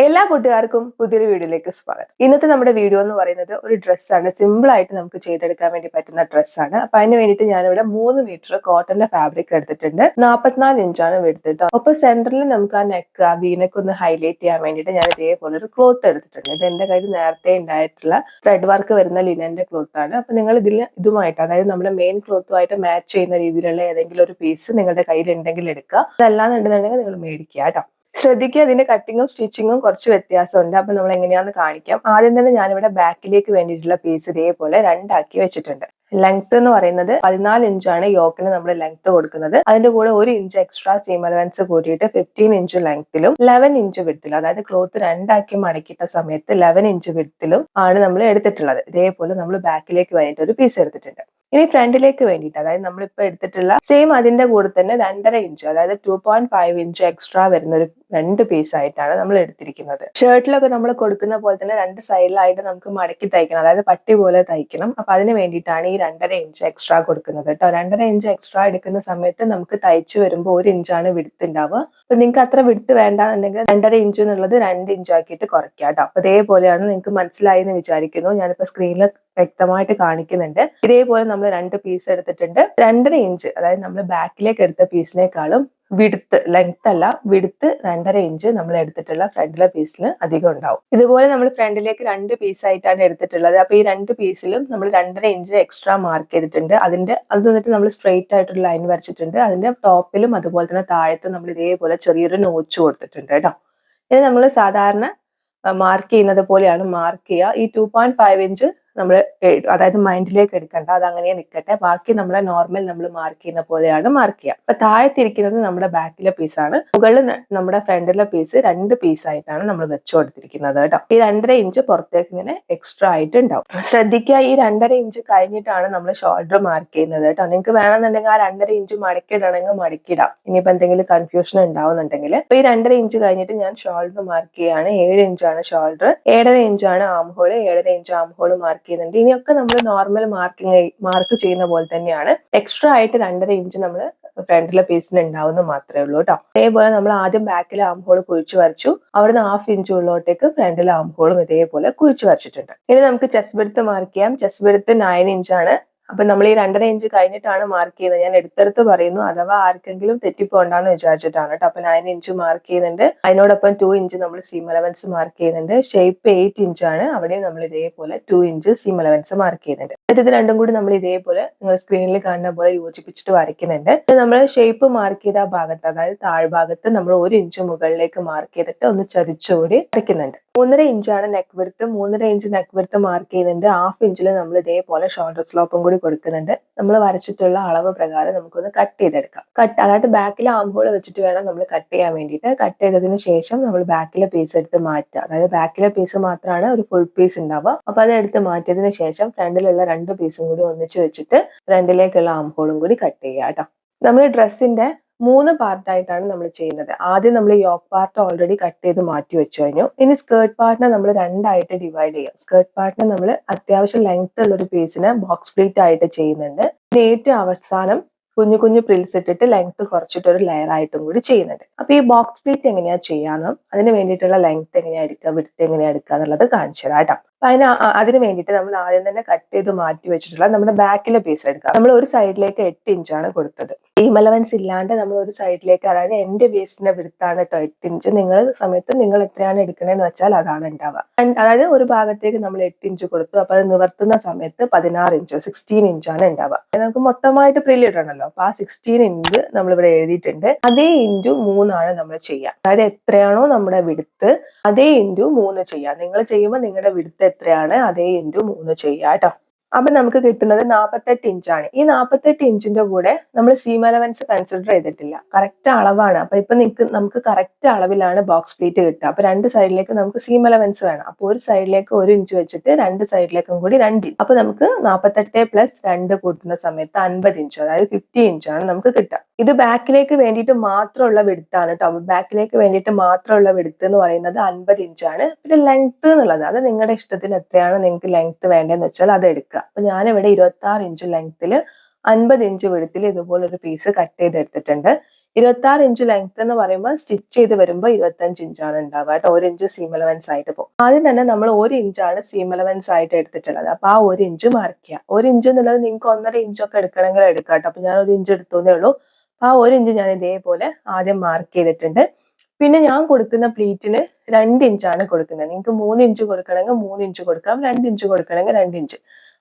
എല്ലാ കൂട്ടുകാർക്കും പുതിയൊരു വീഡിയോയിലേക്ക് സ്വാഗതം. ഇന്നത്തെ നമ്മുടെ വീഡിയോ എന്ന് പറയുന്നത് ഒരു ഡ്രസ്സാണ് സിമ്പിൾ ആയിട്ട് നമുക്ക് ചെയ്തെടുക്കാൻ വേണ്ടി പറ്റുന്ന ഡ്രസ്സാണ് അപ്പൊ അതിന് വേണ്ടിയിട്ട് ഞാനിവിടെ മൂന്ന് മീറ്റർ കോട്ടന്റെ ഫാബ്രിക് എടുത്തിട്ടുണ്ട്. നാൽപ്പത്തിനാല് ഇഞ്ചാണ് എടുത്തിട്ട് അപ്പൊ സെന്ററിൽ നമുക്ക് ആ നെക്ക് ആ വീനക്ക് ഒന്ന് ഹൈലൈറ്റ് ചെയ്യാൻ വേണ്ടിയിട്ട് ഞാൻ ഇതേപോലെ ഒരു ക്ലോത്ത് എടുത്തിട്ടുണ്ട്. ഇത് എന്റെ കയ്യിൽ നേരത്തെ ഉണ്ടായിട്ടുള്ള ത്രെഡ് വർക്ക് വരുന്ന ലിനന്റെ ക്ലോത്ത് ആണ്. അപ്പൊ നിങ്ങൾ ഇതിൽ ഇതുമായിട്ട് അതായത് നമ്മുടെ മെയിൻ ക്ലോത്തുമായിട്ട് മാച്ച് ചെയ്യുന്ന രീതിയിലുള്ള ഏതെങ്കിലും ഒരു പീസ് നിങ്ങളുടെ കയ്യിൽ ഉണ്ടെങ്കിൽ എടുക്കുക. അതല്ലാന്നുണ്ടെന്നുണ്ടെങ്കിൽ നിങ്ങൾ മേടിക്കുക കേട്ടോ. ശ്രദ്ധിക്കുക അതിന്റെ കട്ടിങ്ങും സ്റ്റിച്ചിങ്ങും കുറച്ച് വ്യത്യാസമുണ്ട്. അപ്പൊ നമ്മൾ എങ്ങനെയാന്ന് കാണിക്കാം. ആദ്യം തന്നെ ഞാനിവിടെ ബാക്കിലേക്ക് വേണ്ടിയിട്ടുള്ള പീസ് ഇതേപോലെ രണ്ടാക്കി വെച്ചിട്ടുണ്ട്. ലെങ്ത് എന്ന് പറയുന്നത് പതിനാല് ഇഞ്ചാണ് യോക്കിന് നമ്മൾ ലെങ്ത് കൊടുക്കുന്നത്. അതിന്റെ കൂടെ ഒരു ഇഞ്ച് എക്സ്ട്രാ സീം അലവൻസ് കൂട്ടിയിട്ട് ഫിഫ്റ്റീൻ ഇഞ്ച് ലെങ്ത്തിലും ലെവൻ ഇഞ്ച് വിടത്തിലും അതായത് ക്ലോത്ത് രണ്ടാക്കി മടക്കിയിട്ട സമയത്ത് ലെവൻ ഇഞ്ച് വിടത്തിലും ആണ് നമ്മൾ എടുത്തിട്ടുള്ളത്. ഇതേപോലെ നമ്മൾ ബാക്കിലേക്ക് വേണ്ടിയിട്ട് ഒരു പീസ് എടുത്തിട്ടുണ്ട്. ഇനി ഫ്രണ്ടിലേക്ക് വേണ്ടിയിട്ട് അതായത് നമ്മളിപ്പോൾ എടുത്തിട്ടുള്ള സെയിം അതിന്റെ കൂടെ തന്നെ രണ്ടര ഇഞ്ച് അതായത് two point five inch extra വരുന്ന ഒരു രണ്ട് പീസ് ആയിട്ടാണ് നമ്മൾ എടുത്തിരിക്കുന്നത്. ഷർട്ടിലൊക്കെ നമ്മൾ കൊടുക്കുന്ന പോലെ തന്നെ രണ്ട് സൈഡിലായിട്ട് നമുക്ക് മടക്കി തയ്ക്കണം അതായത് പട്ടി പോലെ തയ്ക്കണം. അപ്പൊ അതിന് വേണ്ടിയിട്ടാണ് ഈ രണ്ടര ഇഞ്ച് എക്സ്ട്രാ കൊടുക്കുന്നത് കേട്ടോ. രണ്ടര ഇഞ്ച് എക്സ്ട്രാ എടുക്കുന്ന സമയത്ത് നമുക്ക് തയ്ച്ചു വരുമ്പോൾ ഒരു ഇഞ്ചാണ് വിടുത്ത് ഉണ്ടാവുക അപ്പൊ നിങ്ങൾക്ക് അത്ര വിടുത്ത് വേണ്ടാന്നുണ്ടെങ്കിൽ രണ്ടര ഇഞ്ച് എന്നുള്ളത് രണ്ട് ഇഞ്ച് ആക്കിയിട്ട് കുറയ്ക്കാം കേട്ടോ. അപ്പൊ ഇതേപോലെയാണ് നിങ്ങൾക്ക് മനസ്സിലായി എന്ന് വിചാരിക്കുന്നു. ഞാനിപ്പോ സ്ക്രീനിൽ വ്യക്തമായിട്ട് കാണിക്കുന്നുണ്ട്. ഇതേപോലെ നമ്മൾ രണ്ട് പീസ് എടുത്തിട്ടുണ്ട്. രണ്ടര ഇഞ്ച് അതായത് നമ്മൾ ബാക്കിലേക്ക് എടുത്ത പീസിനേക്കാളും വിടുത്ത് ലെങ്ത് അല്ല വിടുത്ത് രണ്ടര ഇഞ്ച് നമ്മൾ എടുത്തിട്ടുള്ള ഫ്രണ്ടിലെ പീസിൽ അധികം ഉണ്ടാവും. ഇതുപോലെ നമ്മൾ ഫ്രണ്ടിലേക്ക് രണ്ട് പീസ് ആയിട്ടാണ് എടുത്തിട്ടുള്ളത്. അപ്പൊ ഈ രണ്ട് പീസിലും നമ്മൾ രണ്ടര ഇഞ്ച് എക്സ്ട്രാ മാർക്ക് ചെയ്തിട്ടുണ്ട്. അതിന്റെ അത് നിന്നിട്ട് നമ്മൾ സ്ട്രെയിറ്റ് ആയിട്ടൊരു ലൈൻ വരച്ചിട്ടുണ്ട്. അതിന്റെ ടോപ്പിലും അതുപോലെ തന്നെ താഴത്തും നമ്മൾ ഇതേപോലെ ചെറിയൊരു നോച്ച് കൊടുത്തിട്ടുണ്ട് കേട്ടോ. ഇനി നമ്മൾ സാധാരണ മാർക്ക് ചെയ്യുന്നത് പോലെയാണ് മാർക്ക് ചെയ്യുക. ഈ ടു പോയിന്റ് ഫൈവ് ഇഞ്ച് നമ്മൾ അതായത് മൈൻഡിലേക്ക് എടുക്കണ്ട അത് അങ്ങനെ നിൽക്കട്ടെ ബാക്കി നമ്മളെ നോർമൽ നമ്മൾ മാർക്ക് ചെയ്യുന്ന പോലെയാണ് മാർക്ക് ചെയ്യുക അപ്പൊ താഴത്തിരിക്കുന്നത് നമ്മുടെ ബാക്കിലെ പീസാണ് മുകളിൽ നമ്മുടെ ഫ്രണ്ടിലെ പീസ് രണ്ട് പീസ് ആയിട്ടാണ് നമ്മൾ വെച്ചു കൊടുത്തിരിക്കുന്നത് കേട്ടോ. ഈ രണ്ടര ഇഞ്ച് പുറത്തേക്ക് ഇങ്ങനെ എക്സ്ട്രാ ആയിട്ട് ഉണ്ടാവും. ശ്രദ്ധിക്കുക ഈ രണ്ടര ഇഞ്ച് കഴിഞ്ഞിട്ടാണ് നമ്മൾ ഷോൾഡർ മാർക്ക് ചെയ്യുന്നത് കേട്ടോ. നിങ്ങൾക്ക് വേണമെന്നുണ്ടെങ്കിൽ ആ രണ്ടര ഇഞ്ച് മടക്കിയിടണമെങ്കിൽ മടക്കിയിടാം. ഇനിയിപ്പോ എന്തെങ്കിലും കൺഫ്യൂഷൻ ഉണ്ടാവുന്നുണ്ടെങ്കിൽ. അപ്പൊ ഈ രണ്ടര ഇഞ്ച് കഴിഞ്ഞിട്ട് ഞാൻ ഷോൾഡർ മാർക്ക് ചെയ്യാണ്. ഏഴ് ഇഞ്ചാണ് ഷോൾഡർ ഏഴര ഇഞ്ചാണ് ആം ഹോൾ ഏഴര ഇഞ്ച് ആം ഹോൾ മാർക്ക് ചെയ്യുന്നുണ്ട്. ഇനിയൊക്കെ നമ്മൾ നോർമൽ മാർക്കിങ് മാർക്ക് ചെയ്യുന്ന പോലെ തന്നെയാണ്. എക്സ്ട്രാ ആയിട്ട് രണ്ടര ഇഞ്ച് നമ്മൾ ഫ്രണ്ടിലെ പേസിന് ഉണ്ടാവുന്ന മാത്രമേ ഉള്ളൂ കേട്ടോ അതേപോലെ നമ്മൾ ആദ്യം ബാക്കിൽ ആം ഹോൾ കുഴിച്ചു വരച്ചു. അവിടുന്ന് ഹാഫ് ഇഞ്ച് ഉള്ളോട്ടേക്ക് ഫ്രണ്ടിലെ ആം ഇതേപോലെ കുഴിച്ചു വരച്ചിട്ടുണ്ട്. ഇനി നമുക്ക് ചെസ് ബെടുത്ത് മാർക്ക് ചെയ്യാം. ചെസ് ബെടുത്ത് നയൻ ഇഞ്ചാണ് അപ്പൊ നമ്മൾ ഈ രണ്ടര ഇഞ്ച് കഴിഞ്ഞിട്ടാണ് മാർക്ക് ചെയ്യുന്നത്. ഞാൻ എടുത്തെടുത്ത് പറയുന്നു അഥവാ ആർക്കെങ്കിലും തെറ്റിപ്പോണ്ടെന്ന് വിചാരിച്ചിട്ടാണ് കേട്ടോ അപ്പൊ നയൻ ഇഞ്ച് മാർക്ക് ചെയ്യുന്നുണ്ട്. അതിനോടൊപ്പം ടു ഇഞ്ച് നമ്മൾ സീം അലവൻസ് മാർക്ക് ചെയ്യുന്നുണ്ട്. ഷേപ്പ് എയ്റ്റ് ഇഞ്ച് ആണ്. അവിടെയും നമ്മൾ ഇതേപോലെ two inch seam allowance mark ചെയ്യുന്നുണ്ട്. എന്നിട്ട് ഇത് രണ്ടും കൂടി നമ്മൾ ഇതേപോലെ നിങ്ങൾ സ്ക്രീനിൽ കാണുന്ന പോലെ യോജിപ്പിച്ചിട്ട് വരയ്ക്കുന്നുണ്ട്. നമ്മൾ ഷേപ്പ് മാർക്ക് ചെയ്ത ഭാഗത്ത് അതായത് താഴ്ഭാഗത്ത് നമ്മൾ ഒരു ഇഞ്ച് മുകളിലേക്ക് മാർക്ക് ചെയ്തിട്ട് ഒന്ന് ചരിച്ചുകൂടി വരയ്ക്കുന്നുണ്ട്. മൂന്നര ഇഞ്ചാണ് നെക്ക് വിടുത്ത് മൂന്നര ഇഞ്ച് നെക്ക് വിടുത്ത് മാർക്ക് ചെയ്യുന്നുണ്ട്. ഹാഫ് ഇഞ്ചിൽ നമ്മൾ ഇതേപോലെ ഷോൾഡർ സ്ലോപ്പും കൂടി കൊടുക്കുന്നുണ്ട്. നമ്മൾ വരച്ചിട്ടുള്ള അളവ് പ്രകാരം നമുക്കൊന്ന് കട്ട് ചെയ്തെടുക്കാം. കട്ട് അതായത് ബാക്കിലെ ആംഹോൾ വെച്ചിട്ട് വേണം നമ്മൾ കട്ട് ചെയ്യാൻ വേണ്ടിയിട്ട്. കട്ട് ചെയ്തതിന് ശേഷം നമ്മൾ ബാക്കിലെ പീസ് എടുത്ത് മാറ്റുക. അതായത് ബാക്കിലെ പീസ് മാത്രമാണ് ഒരു ഫുൾ പീസ് ഉണ്ടാവുക അപ്പൊ അത് എടുത്ത് മാറ്റിയതിന് ശേഷം ഫ്രണ്ടിലുള്ള രണ്ട് പീസും കൂടി ഒന്നിച്ച് വെച്ചിട്ട് ഫ്രണ്ടിലേക്കുള്ള ആംഹോളും കൂടി കട്ട് ചെയ്യുക കേട്ടോ നമ്മൾ ഡ്രസ്സിന്റെ മൂന്ന് പാർട്ടായിട്ടാണ് നമ്മൾ ചെയ്യുന്നത്. ആദ്യം നമ്മൾ യോക്ക് പാർട്ട് ഓൾറെഡി കട്ട് ചെയ്ത് മാറ്റി വെച്ചു കഴിഞ്ഞു. ഇനി സ്കേർട്ട് പാർട്ടിനെ നമ്മൾ രണ്ടായിട്ട് ഡിവൈഡ് ചെയ്യാം. സ്കേർട്ട് പാർട്ടിനെ നമ്മൾ അത്യാവശ്യം ലെങ്ത് ഉള്ള ഒരു പീസിനെ ബോക്സ് പ്ലീറ്റ് ആയിട്ട് ചെയ്യുന്നുണ്ട്. പിന്നെ ഏറ്റവും അവസാനം കുഞ്ഞു കുഞ്ഞു പ്രിൽസ് ഇട്ടിട്ട് ലെങ്ത് കുറച്ചിട്ട് ഒരു ലെയർ ആയിട്ടും കൂടി ചെയ്യുന്നുണ്ട്. അപ്പൊ ഈ ബോക്സ് പ്ലീറ്റ് എങ്ങനെയാ ചെയ്യാന്നും അതിന് വേണ്ടിയിട്ടുള്ള ലെങ്ത് എങ്ങനെയാ എടുക്കുക വിടുത്ത് എങ്ങനെയാ എടുക്കുക എന്നുള്ളത് കാണിച്ചു തരാം അപ്പൊ അതിന് അതിന് വേണ്ടിയിട്ട് നമ്മൾ ആദ്യം തന്നെ കട്ട് ചെയ്ത് മാറ്റി വെച്ചിട്ടുള്ള നമ്മുടെ ബാക്കിലെ പീസ് എടുക്കാം. നമ്മൾ ഒരു സൈഡിലേക്ക് എട്ട് ഇഞ്ചാണ് കൊടുത്തത്. ഈ മലവൻസ് ഇല്ലാണ്ട് നമ്മൾ ഒരു സൈഡിലേക്ക് അതായത് എന്റെ വേസ്റ്റിന്റെ വിടുത്താണ് കേട്ടോ എട്ട് ഇഞ്ച് നിങ്ങൾ സമയത്ത് നിങ്ങൾ എത്രയാണ് എടുക്കണേന്ന് വെച്ചാൽ അതാണ് ഉണ്ടാവുക. അതായത് ഒരു ഭാഗത്തേക്ക് നമ്മൾ എട്ട് ഇഞ്ച് കൊടുത്തു. അപ്പൊ അത് നിവർത്തുന്ന സമയത്ത് പതിനാറ് ഇഞ്ച് സിക്സ്റ്റീൻ ഇഞ്ചാണ് ഉണ്ടാവുക. നമുക്ക് മൊത്തമായിട്ട് പ്രില്ല് ഇടണമല്ലോ അപ്പൊ ആ സിക്സ്റ്റീൻ ഇഞ്ച് നമ്മൾ ഇവിടെ എഴുതിയിട്ടുണ്ട്. അതേ ഇഞ്ചു മൂന്നാണ് നമ്മൾ ചെയ്യുക. അതായത് എത്രയാണോ നമ്മുടെ വിടുത്ത് അതേ ഇഞ്ചു മൂന്ന് ചെയ്യുക. നിങ്ങൾ ചെയ്യുമ്പോൾ നിങ്ങളുടെ വിടുത്ത് എത്രയാണ്? അതേ ഇന്റു മൂന്ന് ചെയ്യുക കേട്ടോ. അപ്പൊ നമുക്ക് കിട്ടുന്നത് നാൽപ്പത്തെട്ട് ഇഞ്ചാണ് ഈ നാൽപ്പത്തെട്ട് ഇഞ്ചിന്റെ കൂടെ നമ്മൾ സീം അലവൻസ് കൺസിഡർ ചെയ്തിട്ടില്ല. കറക്റ്റ് അളവാണ്. അപ്പൊ ഇപ്പൊ നിങ്ങൾക്ക് നമുക്ക് കറക്റ്റ് അളവിലാണ് ബോക്സ് പ്ലീറ്റ് കിട്ടുക. അപ്പൊ രണ്ട് സൈഡിലേക്ക് നമുക്ക് സീം അലവൻസ് വേണം. അപ്പൊ ഒരു സൈഡിലേക്ക് ഒരു ഇഞ്ച് വെച്ചിട്ട് രണ്ട് സൈഡിലേക്കും കൂടി രണ്ട് ഇഞ്ച് അപ്പൊ നമുക്ക് നാൽപ്പത്തെട്ട് പ്ലസ് രണ്ട് കൂട്ടുന്ന സമയത്ത് അൻപത് ഇഞ്ച് അതായത് ഫിഫ്റ്റി ഇഞ്ചാണ് നമുക്ക് കിട്ടുക. ഇത് ബാക്കിലേക്ക് വേണ്ടിയിട്ട് മാത്രമുള്ള വെടുത്താണ് കേട്ടോ ബാക്കിലേക്ക് വേണ്ടിയിട്ട് മാത്രമുള്ള വെടുത്ത് എന്ന് പറയുന്നത് അൻപത് ഇഞ്ചാണ് പിന്നെ ലെങ്ത് എന്നുള്ളത്. അത് നിങ്ങളുടെ ഇഷ്ടത്തിന് എത്രയാണ് നിങ്ങൾക്ക് ലെങ്ത് വേണ്ടതെന്ന് വെച്ചാൽ അത് എടുക്കുക. അപ്പൊ ഞാനിവിടെ ഇരുപത്തി ആറ് ഇഞ്ച് ലെങ്ത്തിൽ അൻപത് ഇഞ്ച് വെടുത്തിൽ ഇതുപോലെ ഒരു പീസ് കട്ട് ചെയ്തെടുത്തിട്ടുണ്ട്. ഇരുപത്തി ആറ് ഇഞ്ച് ലെങ്ത് എന്ന് പറയുമ്പോൾ സ്റ്റിച്ച് ചെയ്ത് വരുമ്പോൾ ഇരുപത്തഞ്ച് ഇഞ്ചാണ് ഉണ്ടാവുക കേട്ടോ ഒരു ഇഞ്ച് സീം അലവൻസ് ആയിട്ട് പോകും. ആദ്യം തന്നെ നമ്മൾ ഒരു ഇഞ്ചാണ് സീം അലവൻസ് ആയിട്ട് എടുത്തിട്ടുള്ളത്. അപ്പൊ ആ ഒരു ഇഞ്ച് മാർക്ക് ചെയ്യുക. ഒരു ഇഞ്ച് എന്നുള്ളത് നിങ്ങൾക്ക് ഒന്നര ഇഞ്ചൊക്കെ എടുക്കണമെങ്കിൽ എടുക്കാം കേട്ടോ അപ്പൊ ഞാൻ ഒരു ഇഞ്ച് എടുത്തേ ഉള്ളൂ. ആ ഒരു ഇഞ്ച് ഞാൻ ഇതേപോലെ ആദ്യം മാർക്ക് ചെയ്തിട്ടുണ്ട്. പിന്നെ ഞാൻ കൊടുക്കുന്ന പ്ലീറ്റിന് രണ്ട് ഇഞ്ചാണ് കൊടുക്കുന്നത്. നിങ്ങൾക്ക് മൂന്ന് ഇഞ്ച് കൊടുക്കണമെങ്കിൽ മൂന്ന് ഇഞ്ച് കൊടുക്കാം രണ്ട് ഇഞ്ച് കൊടുക്കണമെങ്കിൽ രണ്ട് ഇഞ്ച്.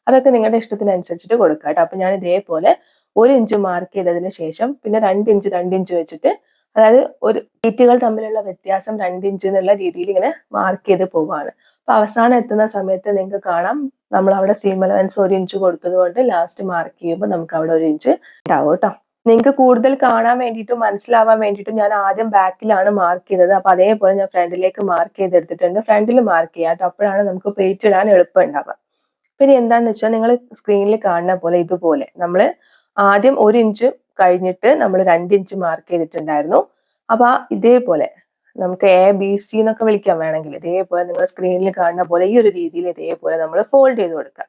അതൊക്കെ നിങ്ങളുടെ ഇഷ്ടത്തിനനുസരിച്ചിട്ട് കൊടുക്കാം കേട്ടോ. അപ്പൊ ഞാൻ ഇതേപോലെ ഒരു ഇഞ്ച് മാർക്ക് ചെയ്തതിന് ശേഷം പിന്നെ രണ്ട് ഇഞ്ച് രണ്ട് ഇഞ്ച് വെച്ചിട്ട് അതായത് ഒരു പ്ലീറ്റുകൾ തമ്മിലുള്ള വ്യത്യാസം രണ്ട് ഇഞ്ച് എന്നുള്ള രീതിയിൽ ഇങ്ങനെ മാർക്ക് ചെയ്ത് പോവാണ് അപ്പൊ അവസാനം എത്തുന്ന സമയത്ത് നിങ്ങൾക്ക് കാണാം. നമ്മൾ അവിടെ സീം ഒരു ഇഞ്ച് കൊടുത്തത് കൊണ്ട് ലാസ്റ്റ് മാർക്ക് ചെയ്യുമ്പോൾ നമുക്ക് അവിടെ ഒരു ഇഞ്ച് ഉണ്ടാവും കേട്ടോ. നിങ്ങൾക്ക് കൂടുതൽ കാണാൻ വേണ്ടിയിട്ടും മനസ്സിലാവാൻ വേണ്ടിയിട്ടും ഞാൻ ആദ്യം ബാക്കിലാണ് മാർക്ക് ചെയ്തത്. അപ്പൊ അതേപോലെ ഞാൻ ഫ്രണ്ടിലേക്ക് മാർക്ക് ചെയ്തെടുത്തിട്ടുണ്ട്. ഫ്രണ്ടിൽ മാർക്ക് ചെയ്യാം അപ്പോഴാണ് നമുക്ക് പ്ലേറ്റ് ഇടാൻ എളുപ്പം ഉണ്ടാവുക പിന്നെ എന്താന്ന് വെച്ചാൽ നിങ്ങൾ സ്ക്രീനിൽ കാണുന്ന പോലെ ഇതുപോലെ നമ്മൾ ആദ്യം ഒരു ഇഞ്ച് കഴിഞ്ഞിട്ട് നമ്മൾ രണ്ട് ഇഞ്ച് മാർക്ക് ചെയ്തിട്ടുണ്ടായിരുന്നു. അപ്പൊ ഇതേപോലെ നമുക്ക് എ ബി സി എന്നൊക്കെ വിളിക്കാൻ വേണമെങ്കിൽ. ഇതേപോലെ നിങ്ങൾ സ്ക്രീനിൽ കാണുന്ന പോലെ ഈ ഒരു രീതിയിൽ ഇതേപോലെ നമ്മൾ ഫോൾഡ് ചെയ്ത് കൊടുക്കുക.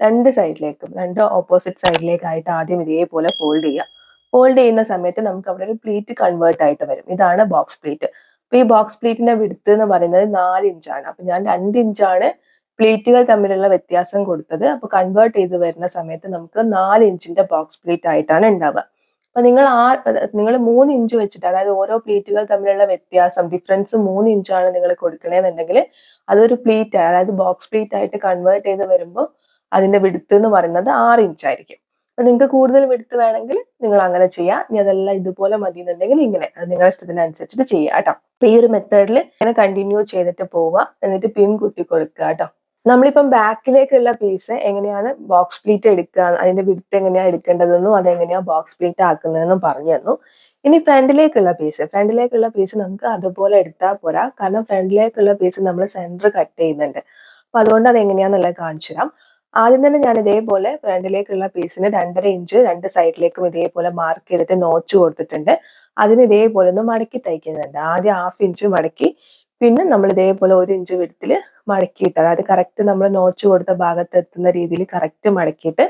രണ്ട് സൈഡിലേക്കും രണ്ട് ഓപ്പോസിറ്റ് സൈഡിലേക്കായിട്ട് ആദ്യം ഇതേപോലെ ഫോൾഡ് ചെയ്യുക. ഫോൾഡ് ചെയ്യുന്ന സമയത്ത് നമുക്ക് അവിടെ ഒരു പ്ലേറ്റ് കൺവേർട്ട് ആയിട്ട് വരും. ഇതാണ് ബോക്സ് പ്ലേറ്റ് അപ്പൊ ഈ ബോക്സ് പ്ലേറ്റിന്റെ വിടുത്ത് എന്ന് പറയുന്നത് നാല് ഇഞ്ചാണ് അപ്പൊ ഞാൻ രണ്ട് ഇഞ്ചാണ് പ്ലേറ്റുകൾ തമ്മിലുള്ള വ്യത്യാസം കൊടുത്തത്. അപ്പൊ കൺവേർട്ട് ചെയ്ത് വരുന്ന സമയത്ത് നമുക്ക് നാല് ഇഞ്ചിന്റെ ബോക്സ് പ്ലേറ്റ് ആയിട്ടാണ് ഉണ്ടാവുക. അപ്പൊ നിങ്ങൾ ആ നിങ്ങൾ മൂന്ന് ഇഞ്ച് വെച്ചിട്ട് അതായത് ഓരോ പ്ലേറ്റുകൾ തമ്മിലുള്ള വ്യത്യാസം ഡിഫറൻസ് മൂന്ന് ഇഞ്ചാണ് നിങ്ങൾ കൊടുക്കണേന്നുണ്ടെങ്കിൽ അതൊരു പ്ലേറ്റ് അതായത് ബോക്സ് പ്ലേറ്റ് ആയിട്ട് കൺവേർട്ട് ചെയ്ത് വരുമ്പോൾ അതിന്റെ വിടുത്ത് എന്ന് പറയുന്നത് ആറ് ഇഞ്ച് ആയിരിക്കും. നിങ്ങൾക്ക് കൂടുതൽ വിടുത്ത് വേണമെങ്കിൽ നിങ്ങൾ അങ്ങനെ ചെയ്യാം. ഇനി അതെല്ലാം ഇതുപോലെ മതി എന്നുണ്ടെങ്കിൽ ഇങ്ങനെ. അത് നിങ്ങളുടെ ഇഷ്ടത്തിനനുസരിച്ചിട്ട് ചെയ്യാം കേട്ടോ. അപ്പൊ ഈ ഒരു മെത്തേഡിൽ ഇങ്ങനെ കണ്ടിന്യൂ ചെയ്തിട്ട് പോവുക. എന്നിട്ട് പിൻ കുത്തി കൊടുക്കുക കേട്ടോ. നമ്മളിപ്പം ബാക്കിലേക്കുള്ള പീസ് എങ്ങനെയാണ് ബോക്സ് പ്ലീറ്റ് എടുക്കുക അതിന്റെ വിടുത്ത് എങ്ങനെയാണ് എടുക്കേണ്ടതെന്നും അതെങ്ങനെയാണ് ബോക്സ് പ്ലീറ്റ് ആക്കുന്നതെന്നും പറഞ്ഞു തന്നു. ഇനി ഫ്രണ്ടിലേക്കുള്ള പീസ് ഫ്രണ്ടിലേക്കുള്ള പീസ് നമുക്ക് അതുപോലെ എടുത്താൽ പോരാ. കാരണം ഫ്രണ്ടിലേക്കുള്ള പീസ് നമ്മൾ സെന്റർ കട്ട് ചെയ്യുന്നുണ്ട്. അപ്പൊ അതുകൊണ്ട് അത് എങ്ങനെയാന്നുള്ളത് കാണിച്ചു തരാം. ആദ്യം തന്നെ ഞാൻ ഇതേപോലെ ഫ്രണ്ടിലേക്കുള്ള പീസിന് രണ്ടര ഇഞ്ച് രണ്ട് സൈഡിലേക്കും ഇതേപോലെ മാർക്ക് ചെയ്തിട്ട് നോച്ച് കൊടുത്തിട്ടുണ്ട്. അതിന് ഇതേപോലെ ഒന്ന് മടക്കി തയ്ക്കുന്നുണ്ട്. ആദ്യം ഹാഫ് ഇഞ്ച് മടക്കി പിന്നെ നമ്മൾ ഇതേപോലെ ഒരു ഇഞ്ച് വിടത്തിൽ മടക്കിയിട്ട് അതായത് കറക്റ്റ് നമ്മൾ നോച്ച് കൊടുത്ത ഭാഗത്ത് എത്തുന്ന രീതിയിൽ കറക്റ്റ് മടക്കിയിട്ട്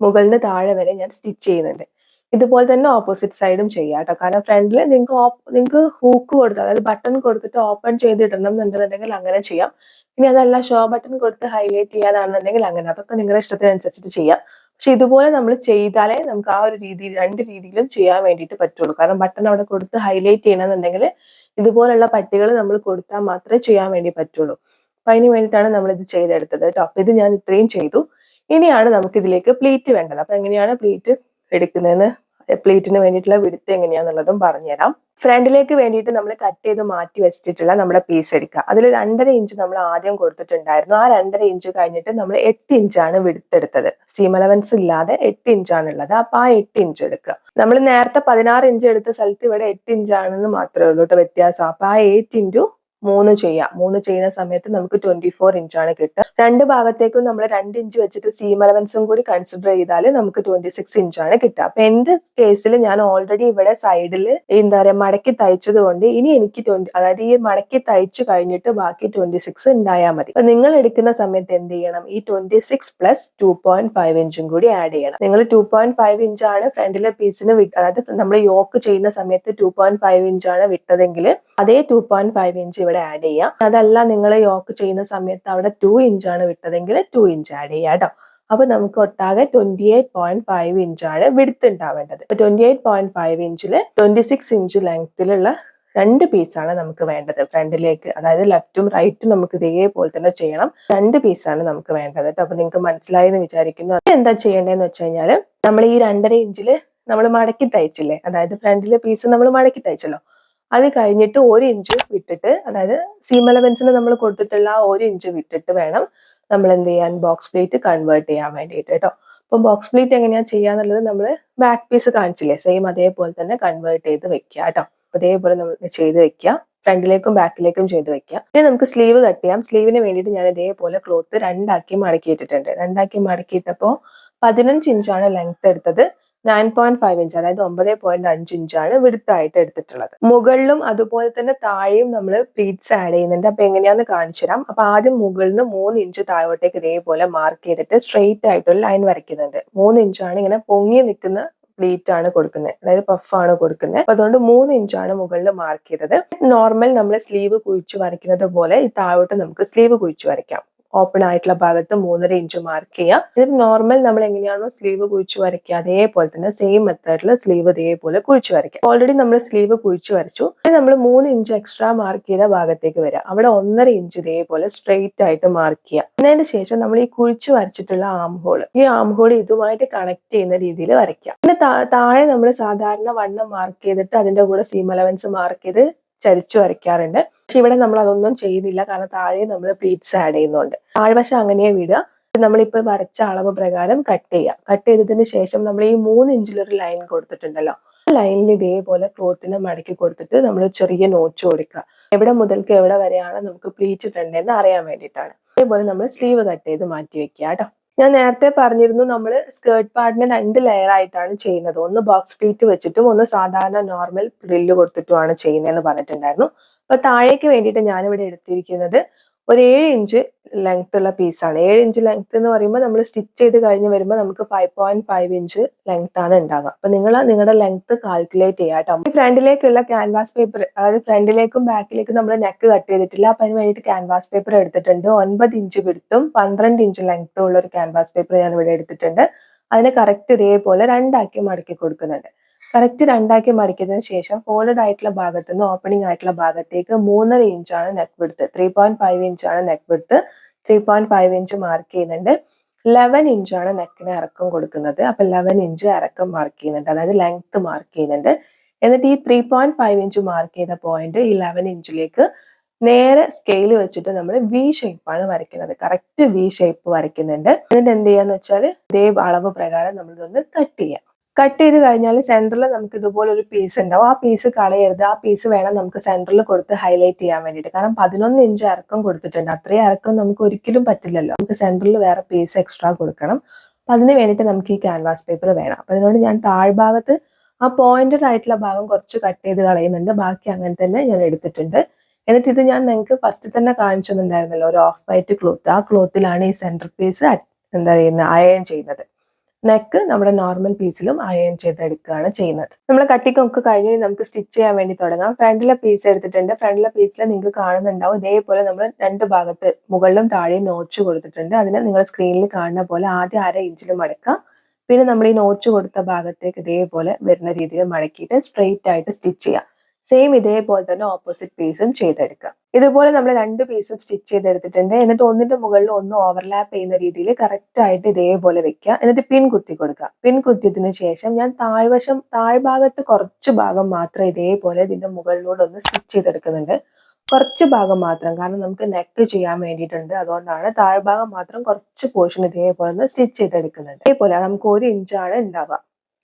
മുകളിന് താഴെ വരെ ഞാൻ സ്റ്റിച്ച് ചെയ്യുന്നുണ്ട്. ഇതുപോലെ തന്നെ ഓപ്പോസിറ്റ് സൈഡും ചെയ്യാം കേട്ടോ. കാരണം ഫ്രണ്ടിൽ നിങ്ങൾക്ക് നിങ്ങൾക്ക് ഹൂക്ക് കൊടുത്ത് അതായത് ബട്ടൺ കൊടുത്തിട്ട് ഓപ്പൺ ചെയ്തിടണം എന്നുണ്ടെന്നുണ്ടെങ്കിൽ അങ്ങനെ ചെയ്യാം. ഇനി അതല്ല ഷോ ബട്ടൺ കൊടുത്ത് ഹൈലൈറ്റ് ചെയ്യാനാണെന്നുണ്ടെങ്കിൽ അങ്ങനെ. അതൊക്കെ നിങ്ങളുടെ ഇഷ്ടത്തിനനുസരിച്ചിട്ട് ചെയ്യാം. പക്ഷെ ഇതുപോലെ നമ്മൾ ചെയ്താലേ നമുക്ക് ആ ഒരു രീതിയിൽ രണ്ട് രീതിയിലും ചെയ്യാൻ വേണ്ടിയിട്ട് പറ്റുള്ളൂ. കാരണം ബട്ടൺ അവിടെ കൊടുത്ത് ഹൈലൈറ്റ് ചെയ്യണമെന്നുണ്ടെങ്കിൽ ഇതുപോലുള്ള പട്ടികൾ നമ്മൾ കൊടുത്താൽ മാത്രമേ ചെയ്യാൻ വേണ്ടി പറ്റുള്ളൂ. അപ്പൊ അതിന് വേണ്ടിയിട്ടാണ് നമ്മൾ ഇത് ചെയ്തെടുത്തത് കേട്ടോ. അപ്പൊ ഇത് ഞാൻ ഇത്രയും ചെയ്തു. ഇനിയാണ് നമുക്ക് ഇതിലേക്ക് പ്ലീറ്റ് വേണ്ടത്. അപ്പൊ എങ്ങനെയാണ് പ്ലീറ്റ് എടുക്കുന്നതെന്ന് പ്ലീറ്റിന് വേണ്ടിയിട്ടുള്ള വിടുത്ത് എങ്ങനെയാന്നുള്ളതും പറഞ്ഞുതരാം. ഫ്രണ്ടിലേക്ക് വേണ്ടിയിട്ട് നമ്മൾ കട്ട് ചെയ്ത് മാറ്റി വെച്ചിട്ടുള്ള നമ്മുടെ പീസ് എടുക്കുക. അതിൽ രണ്ടര ഇഞ്ച് നമ്മൾ ആദ്യം കൊടുത്തിട്ടുണ്ടായിരുന്നു. ആ രണ്ടര ഇഞ്ച് കഴിഞ്ഞിട്ട് നമ്മൾ എട്ട് ഇഞ്ചാണ് വിടുത്തെടുത്തത് സീം അലവൻസ് ഇല്ലാതെ എട്ട് ഇഞ്ചാണുള്ളത് അപ്പൊ ആ എട്ട് ഇഞ്ച് എടുക്കുക. നമ്മൾ നേരത്തെ പതിനാറ് ഇഞ്ച് എടുത്ത സ്ഥലത്ത് ഇവിടെ എട്ട് ഇഞ്ചാണെന്ന് മാത്രമേ ഉള്ളൂ കേട്ടോ വ്യത്യാസം. അപ്പൊ ആ എയ്റ്റ് ഇന്റു മൂന്ന് ചെയ്യാം. മൂന്ന് ചെയ്യുന്ന സമയത്ത് നമുക്ക് ട്വന്റി ഫോർ ഇഞ്ചാണ് കിട്ടുക. രണ്ട് ഭാഗത്തേക്കും നമ്മൾ രണ്ട് ഇഞ്ച് വെച്ചിട്ട് സീം അലവൻസും കൂടി കൺസിഡർ ചെയ്താൽ നമുക്ക് ട്വന്റി സിക്സ് ഇഞ്ചാണ് കിട്ടുക. അപ്പൊ എന്റെ കേസിൽ ഞാൻ ഓൾറെഡി ഇവിടെ സൈഡിൽ എന്താ പറയാ മടക്കി തയ്ച്ചത് കൊണ്ട് ഇനി എനിക്ക് ട്വന്റി അതായത് ഈ മടക്കി തയ്ച്ചു കഴിഞ്ഞിട്ട് ബാക്കി ട്വന്റി സിക്സ് ഉണ്ടായാൽ മതി. അപ്പൊ നിങ്ങൾ എടുക്കുന്ന സമയത്ത് എന്ത് ചെയ്യണം? ഈ twenty six plus two point five ഇഞ്ചും കൂടി ആഡ് ചെയ്യണം. നിങ്ങൾ ടു പോയിന്റ് ഫൈവ് ഇഞ്ചാണ് ഫ്രണ്ടിലെ പീസിന് അതായത് നമ്മൾ യോക്ക് ചെയ്യുന്ന സമയത്ത് ടു പോയിന്റ് ഫൈവ് ഇഞ്ചാണ് വിട്ടതെങ്കിൽ അതേ ടു പോയിന്റ് ഫൈവ് ഇഞ്ച് ഇവിടെ ആഡ് ചെയ്യാം. അതല്ല നിങ്ങൾ യോക്ക് ചെയ്യുന്ന സമയത്ത് അവിടെ ടു ആണ് വിട്ടതെങ്കിൽ ടു ഇഞ്ച് ആഡ് ചെയ്യാം കേട്ടോ അപ്പൊ നമുക്ക് ഒട്ടാകെ ട്വന്റി എയ്റ്റ് പോയിന്റ് ഫൈവ് ഇഞ്ചാണ് വിടുത്ത് ഉണ്ടാവേണ്ടത്. ട്വന്റി എയ്റ്റ് പോയിന്റ് ഫൈവ് ഇഞ്ചിൽ ട്വന്റി സിക്സ് ഇഞ്ച് ലെങ്ത്തിലുള്ള രണ്ട് പീസാണ് നമുക്ക് വേണ്ടത്. ഫ്രണ്ടിലേക്ക് അതായത് ലെഫ്റ്റും റൈറ്റും നമുക്ക് ഇതേപോലെ തന്നെ ചെയ്യണം. രണ്ട് പീസാണ് നമുക്ക് വേണ്ടത് കേട്ടോ അപ്പൊ നിങ്ങൾക്ക് മനസ്സിലായി എന്ന് വിചാരിക്കുന്നു. എന്താ ചെയ്യേണ്ടതെന്ന് വെച്ച് കഴിഞ്ഞാൽ നമ്മൾ ഈ രണ്ടര ഇഞ്ചിൽ നമ്മൾ മടക്കി തയ്ച്ചില്ലേ? അതായത് ഫ്രണ്ടിലെ പീസ് നമ്മൾ മടക്കി തയ്ച്ചല്ലോ. അത് കഴിഞ്ഞിട്ട് ഒരു ഇഞ്ച് വിട്ടിട്ട് അതായത് സീം അലവൻസിന് നമ്മൾ കൊടുത്തിട്ടുള്ള ആ ഒരു ഇഞ്ച് വിട്ടിട്ട് വേണം നമ്മൾ എന്ത് ചെയ്യാൻ ബോക്സ് പ്ലേറ്റ് കൺവേർട്ട് ചെയ്യാൻ വേണ്ടിയിട്ട് കേട്ടോ. അപ്പം ബോക്സ് പ്ലേറ്റ് എങ്ങനെയാണ് ചെയ്യാന്നുള്ളത് നമ്മൾ ബാക്ക് പീസ് കാണിച്ചില്ലേ? സെയിം അതേപോലെ തന്നെ കൺവേർട്ട് ചെയ്ത് വെക്കുക കേട്ടോ. അതേപോലെ നമ്മൾ ചെയ്ത് വെക്കുക. ഫ്രണ്ടിലേക്കും ബാക്കിലേക്കും ചെയ്ത് വെക്കാം ഇനി നമുക്ക് സ്ലീവ് കട്ട് ചെയ്യാം. സ്ലീവിന് വേണ്ടിയിട്ട് ഞാൻ ഇതേപോലെ ക്ലോത്ത് രണ്ടാക്കി മടക്കിയിട്ടിട്ടുണ്ട്. രണ്ടാക്കി മടക്കിയിട്ടപ്പോൾ പതിനഞ്ച് ഇഞ്ചാണ് ലെങ്ത് എടുത്തത്. നയൻ പോയിന്റ് ഫൈവ് ഇഞ്ച് അതായത് ഒമ്പത് പോയിന്റ് അഞ്ച് ഇഞ്ചാണ് വിടുത്തായിട്ട് എടുത്തിട്ടുള്ളത്. മുകളിലും അതുപോലെ തന്നെ താഴെയും നമ്മൾ പ്ലീറ്റ്സ് ആഡ് ചെയ്യുന്നുണ്ട്. അപ്പൊ എങ്ങനെയാന്ന് കാണിച്ചു തരാം. അപ്പൊ ആദ്യം മുകളിൽ നിന്ന് മൂന്ന് ഇഞ്ച് താഴോട്ടേക്ക് ഇതേപോലെ മാർക്ക് ചെയ്തിട്ട് സ്ട്രെയിറ്റ് ആയിട്ടൊരു ലൈൻ വരയ്ക്കുന്നുണ്ട്. മൂന്ന് ഇഞ്ചാണ് ഇങ്ങനെ പൊങ്ങി നിൽക്കുന്ന പ്ലീറ്റ് ആണ് കൊടുക്കുന്നത്. അതായത് പഫ് ആണ് കൊടുക്കുന്നത്. അപ്പൊ അതുകൊണ്ട് മൂന്ന് ഇഞ്ചാണ് മുകളിൽ മാർക്ക് ചെയ്തത്. നോർമൽ നമ്മൾ സ്ലീവ് കുഴിച്ചു വരയ്ക്കുന്നത് പോലെ ഈ താഴോട്ട് നമുക്ക് സ്ലീവ് കുഴിച്ചു വരയ്ക്കാം. ഓപ്പൺ ആയിട്ടുള്ള ഭാഗത്ത് മൂന്നര ഇഞ്ച് മാർക്ക് ചെയ്യുക ഇത് നോർമൽ നമ്മൾ എങ്ങനെയാണോ സ്ലീവ് കുഴിച്ച് വരയ്ക്കുക അതേപോലെ തന്നെ സെയിം മെത്തേഡിൽ സ്ലീവ് ഇതേപോലെ കുഴിച്ച് വരയ്ക്കുക ഓൾറെഡി നമ്മൾ സ്ലീവ് കുഴിച്ച് വരച്ചു. നമ്മൾ മൂന്ന് ഇഞ്ച് എക്സ്ട്രാ മാർക്ക് ചെയ്ത ഭാഗത്തേക്ക് വരാം. അവിടെ ഒന്നര ഇഞ്ച് ഇതേപോലെ സ്ട്രെയിറ്റ് ആയിട്ട് മാർക്ക് ചെയ്യുക എന്നതിന് ശേഷം നമ്മൾ ഈ കുഴിച്ച് വരച്ചിട്ടുള്ള ആം ഹോൾ ഈ ആം ഹോൾ ഇതുമായിട്ട് കണക്ട് ചെയ്യുന്ന രീതിയിൽ വരയ്ക്കാം. പിന്നെ താഴെ നമ്മൾ സാധാരണ വണ്ണം മാർക്ക് ചെയ്തിട്ട് അതിന്റെ കൂടെ സീം അലവൻസ് മാർക്ക് ചെയ്ത് ചരിച്ചു വരയ്ക്കാറുണ്ട്. പക്ഷെ ഇവിടെ നമ്മൾ അതൊന്നും ചെയ്യുന്നില്ല. കാരണം താഴെ നമ്മൾ പ്ലീറ്റ്സ് ആഡ് ചെയ്യുന്നുണ്ട്. താഴ്വശം അങ്ങനെയേ വിടുക. നമ്മളിപ്പോൾ വരച്ച അളവ് പ്രകാരം കട്ട് ചെയ്യാം. കട്ട് ചെയ്തതിന് ശേഷം നമ്മൾ ഈ മൂന്ന് ഇഞ്ചിലൊരു ലൈൻ കൊടുത്തിട്ടുണ്ടല്ലോ. ലൈനിൽ ഇതേപോലെ ക്ലോത്തിനെ മടക്കി കൊടുത്തിട്ട് നമ്മൾ ചെറിയ നോച്ച് കൊടുക്കുക. എവിടെ മുതൽക്ക് എവിടെ വരെയാണ് നമുക്ക് പ്ലീറ്റ് ഇടേണ്ടതെന്ന് അറിയാൻ വേണ്ടിയിട്ടാണ്. അതേപോലെ നമ്മൾ സ്ലീവ് കട്ട് ചെയ്ത് മാറ്റി വെക്കുക കേട്ടോ. ഞാൻ നേരത്തെ പറഞ്ഞിരുന്നു നമ്മൾ സ്കേർട്ട് പാർട്ടിന് രണ്ട് ലെയർ ആയിട്ടാണ് ചെയ്യുന്നത്. ഒന്ന് ബോക്സ് പ്ലീറ്റ് വെച്ചിട്ടും ഒന്ന് സാധാരണ നോർമൽ പ്രില്ല് കൊടുത്തിട്ടുമാണ് ചെയ്യുന്നതെന്ന് പറഞ്ഞിട്ടുണ്ടായിരുന്നു. അപ്പൊ താഴേക്ക് വേണ്ടിയിട്ട് ഞാനിവിടെ എടുത്തിരിക്കുന്നത് ഒരു ഏഴ് ഇഞ്ച് ലെങ്ത് ഉള്ള പീസാണ് ഏഴ് ഇഞ്ച് ലെങ്ത് എന്ന് പറയുമ്പോൾ നമ്മൾ സ്റ്റിച്ച് ചെയ്ത് കഴിഞ്ഞ് വരുമ്പോൾ നമുക്ക് five point five inch length ആണ് ഉണ്ടാവുക. അപ്പൊ നിങ്ങൾ നിങ്ങളുടെ ലെങ്ത് കാൽക്കുലേറ്റ് ചെയ്യാം കേട്ടോ. ഫ്രണ്ടിലേക്കുള്ള ക്യാൻവാസ് പേപ്പർ അതായത് ഫ്രണ്ടിലേക്കും ബാക്കിലേക്കും നമ്മൾ നെക്ക് കട്ട് ചെയ്തിട്ടില്ല. അപ്പൊ അതിന് വേണ്ടിയിട്ട് ക്യാൻവാസ് പേപ്പർ എടുത്തിട്ടുണ്ട്. ഒൻപത് ഇഞ്ച് വിടുത്തും പന്ത്രണ്ട് ഇഞ്ച് ലെങ്ത്തും ഉള്ള ഒരു ക്യാൻവാസ് പേപ്പർ ഞാൻ ഇവിടെ എടുത്തിട്ടുണ്ട്. അതിനെ കറക്റ്റ് ഇതേപോലെ രണ്ടാക്കി മടക്കി കൊടുക്കുന്നുണ്ട്. കറക്റ്റ് രണ്ടാക്കി മടിക്കുന്നതിന് ശേഷം ഫോൾഡഡ് ആയിട്ടുള്ള ഭാഗത്ത് നിന്ന് ഓപ്പണിംഗ് ആയിട്ടുള്ള ഭാഗത്തേക്ക് മൂന്നര ഇഞ്ചാണ് നെക്ക് വിടുത്ത് ത്രീ പോയിന്റ് ഫൈവ് ഇഞ്ചാണ് നെക്ക് വിടുത്ത് three point five inch mark ചെയ്യുന്നുണ്ട്. ലെവൻ ഇഞ്ചാണ് നെക്കിന് ഇറക്കം കൊടുക്കുന്നത്. അപ്പൊ ലെവൻ ഇഞ്ച് ഇറക്കം മാർക്ക് ചെയ്യുന്നുണ്ട്. അതായത് ലെങ്ത് മാർക്ക് ചെയ്യുന്നുണ്ട്. എന്നിട്ട് ഈ three point five inch mark ചെയ്ത പോയിന്റ് ഈ ലെവൻ ഇഞ്ചിലേക്ക് നേരെ സ്കെയിൽ വെച്ചിട്ട് നമ്മൾ വി ഷേപ്പാണ് വരയ്ക്കുന്നത്. കറക്റ്റ് വി ഷേപ്പ് വരയ്ക്കുന്നുണ്ട്. എന്നിട്ട് എന്ത് ചെയ്യാന്ന് വെച്ചാൽ ഇതേ അളവ് പ്രകാരം നമ്മളിതൊന്ന് കട്ട് ചെയ്യാം. കട്ട് ചെയ്ത് കഴിഞ്ഞാൽ സെന്ററിൽ നമുക്ക് ഇതുപോലെ ഒരു പീസ് ഉണ്ടാവും. ആ പീസ് കളയരുത്. ആ പീസ് വേണം നമുക്ക് സെന്ററിൽ കൊടുത്ത് ഹൈലൈറ്റ് ചെയ്യാൻ വേണ്ടിയിട്ട്. കാരണം പതിനൊന്ന് ഇഞ്ച് ഇറക്കം കൊടുത്തിട്ടുണ്ട്. അത്രയും ഇറക്കം നമുക്ക് ഒരിക്കലും പറ്റില്ലല്ലോ. നമുക്ക് സെന്ററിൽ വേറെ പീസ് എക്സ്ട്രാ കൊടുക്കണം. അപ്പം അതിന് വേണ്ടിയിട്ട് നമുക്ക് ഈ ക്യാൻവാസ് പേപ്പർ വേണം. അപ്പം അതിനോട് ഞാൻ താഴ്ഭാഗത്ത് ആ പോയിന്റഡ് ആയിട്ടുള്ള ഭാഗം കുറച്ച് കട്ട് ചെയ്ത് കളയുന്നുണ്ട്. ബാക്കി അങ്ങനെ തന്നെ ഞാൻ എടുത്തിട്ടുണ്ട്. എന്നിട്ട് ഇത് ഞാൻ നിങ്ങൾക്ക് ഫസ്റ്റ് തന്നെ കാണിച്ചു തന്നിട്ടുണ്ടായിരുന്നല്ലോ. ഒരു ഓഫ് വൈറ്റ് ക്ലോത്ത് ആ ക്ലോത്തിലാണ് ഈ സെന്റർ പീസ് എന്താ പറയുന്നത് അയൺ ചെയ്യുന്നത്. നെക്ക് നമ്മുടെ നോർമൽ പീസിലും അയൺ ചെയ്തെടുക്കുകയാണ് ചെയ്യുന്നത്. നമ്മൾ കട്ടിക്കൊക്കെ കഴിഞ്ഞ് നമുക്ക് സ്റ്റിച്ച് ചെയ്യാൻ വേണ്ടി തുടങ്ങാം. ഫ്രണ്ടിലെ പീസ് എടുത്തിട്ടുണ്ട്. ഫ്രണ്ടിലെ പീസിൽ നിങ്ങൾക്ക് കാണുന്നുണ്ടാവും. ഇതേപോലെ നമ്മൾ രണ്ട് ഭാഗത്ത് മുകളിലും താഴെയും നോച്ച് കൊടുത്തിട്ടുണ്ട്. അതിന് നിങ്ങൾ സ്ക്രീനിൽ കാണുന്ന പോലെ ആദ്യം അര ഇഞ്ചിലും മടക്കാം പിന്നെ നമ്മൾ ഈ നോച്ച് കൊടുത്ത ഭാഗത്തേക്ക് ഇതേപോലെ വരുന്ന രീതിയിൽ മടക്കിയിട്ട് സ്ട്രെയിറ്റ് ആയിട്ട് സ്റ്റിച്ച് ചെയ്യാം. സെയിം ഇതേപോലെ തന്നെ ഓപ്പോസിറ്റ് പീസും ചെയ്തെടുക്കുക. ഇതുപോലെ നമ്മൾ രണ്ട് പീസും സ്റ്റിച്ച് ചെയ്തെടുത്തിട്ടുണ്ട്. എന്നിട്ട് ഒന്നിന്റെ മുകളിൽ ഒന്ന് ഓവർലാപ്പ് ചെയ്യുന്ന രീതിയിൽ കറക്റ്റ് ആയിട്ട് ഇതേപോലെ വെക്കുക. എന്നിട്ട് പിൻ കുത്തി കൊടുക്കുക. പിൻ കുത്തിയതിനു ശേഷം ഞാൻ താഴ്വശം താഴ്ഭാഗത്ത് കുറച്ച് ഭാഗം മാത്രം ഇതേപോലെ ഇതിന്റെ മുകളിലൂടെ ഒന്ന് സ്റ്റിച്ച് ചെയ്തെടുക്കുന്നുണ്ട്. കുറച്ച് ഭാഗം മാത്രം. കാരണം നമുക്ക് നെക്ക് ചെയ്യാൻ വേണ്ടിയിട്ടുണ്ട്. അതുകൊണ്ടാണ് താഴ്ഭാഗം മാത്രം കുറച്ച് പോർഷൻ ഇതേപോലെ ഒന്ന് സ്റ്റിച്ച് ചെയ്തെടുക്കുന്നുണ്ട്. ഇതേപോലെ നമുക്ക് ഒരു ഇഞ്ചാണ് ഉണ്ടാവുക.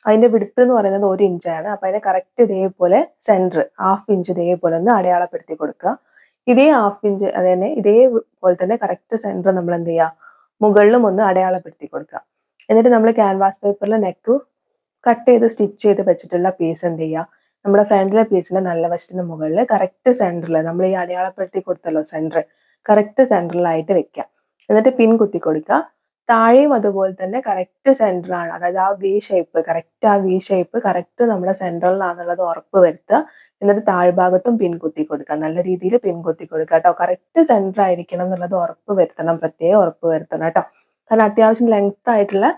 അതിന്റെ വിടുത്ത് എന്ന് പറയുന്നത് ഒരു ഇഞ്ചാണ് അപ്പൊ അതിനെ കറക്റ്റ് ഇതേപോലെ സെന്റർ ഹാഫ് ഇഞ്ച് ഇതേപോലെ ഒന്ന് അടയാളപ്പെടുത്തി കൊടുക്കുക. ഇതേ ഹാഫ് ഇഞ്ച് അത് തന്നെ ഇതേപോലെ തന്നെ കറക്റ്റ് സെന്റർ നമ്മൾ എന്ത് ചെയ്യുക? മുകളിലും ഒന്ന് അടയാളപ്പെടുത്തി കൊടുക്കുക. എന്നിട്ട് നമ്മൾ ക്യാൻവാസ് പേപ്പറിൽ നെക്ക് കട്ട് ചെയ്ത് സ്റ്റിച്ച് ചെയ്ത് വെച്ചിട്ടുള്ള പീസ് എന്ത് ചെയ്യുക? നമ്മുടെ ഫ്രണ്ടിലെ പീസിന്റെ നല്ല വശത്തിന് മുകളിൽ കറക്റ്റ് സെന്ററിൽ നമ്മൾ ഈ അടയാളപ്പെടുത്തി കൊടുത്തല്ലോ സെന്റർ കറക്റ്റ് സെന്ററിലായിട്ട് വെക്കുക. എന്നിട്ട് പിൻ കുത്തി കൊടുക്കുക. താഴെയും അതുപോലെ തന്നെ കറക്റ്റ് സെന്റർ ആണ്. അതായത് ആ വി ഷേപ്പ് കറക്റ്റ് ആ വി ഷേപ്പ് കറക്റ്റ് നമ്മുടെ സെന്ററിലാണെന്നുള്ളത് ഉറപ്പ് വരുത്തുക. എന്നിട്ട് താഴ്ഭാഗത്തും പിൻ കുത്തി കൊടുക്കുക. നല്ല രീതിയിൽ പിൻ കുത്തി കൊടുക്കുക കേട്ടോ. കറക്റ്റ് സെന്റർ ആയിരിക്കണം എന്നുള്ളത് ഉറപ്പ് വരുത്തണം. പ്രത്യേകം ഉറപ്പ് വരുത്തണം കേട്ടോ. കാരണം അത്യാവശ്യം ലെങ്ത് ആയിട്ടുള്ള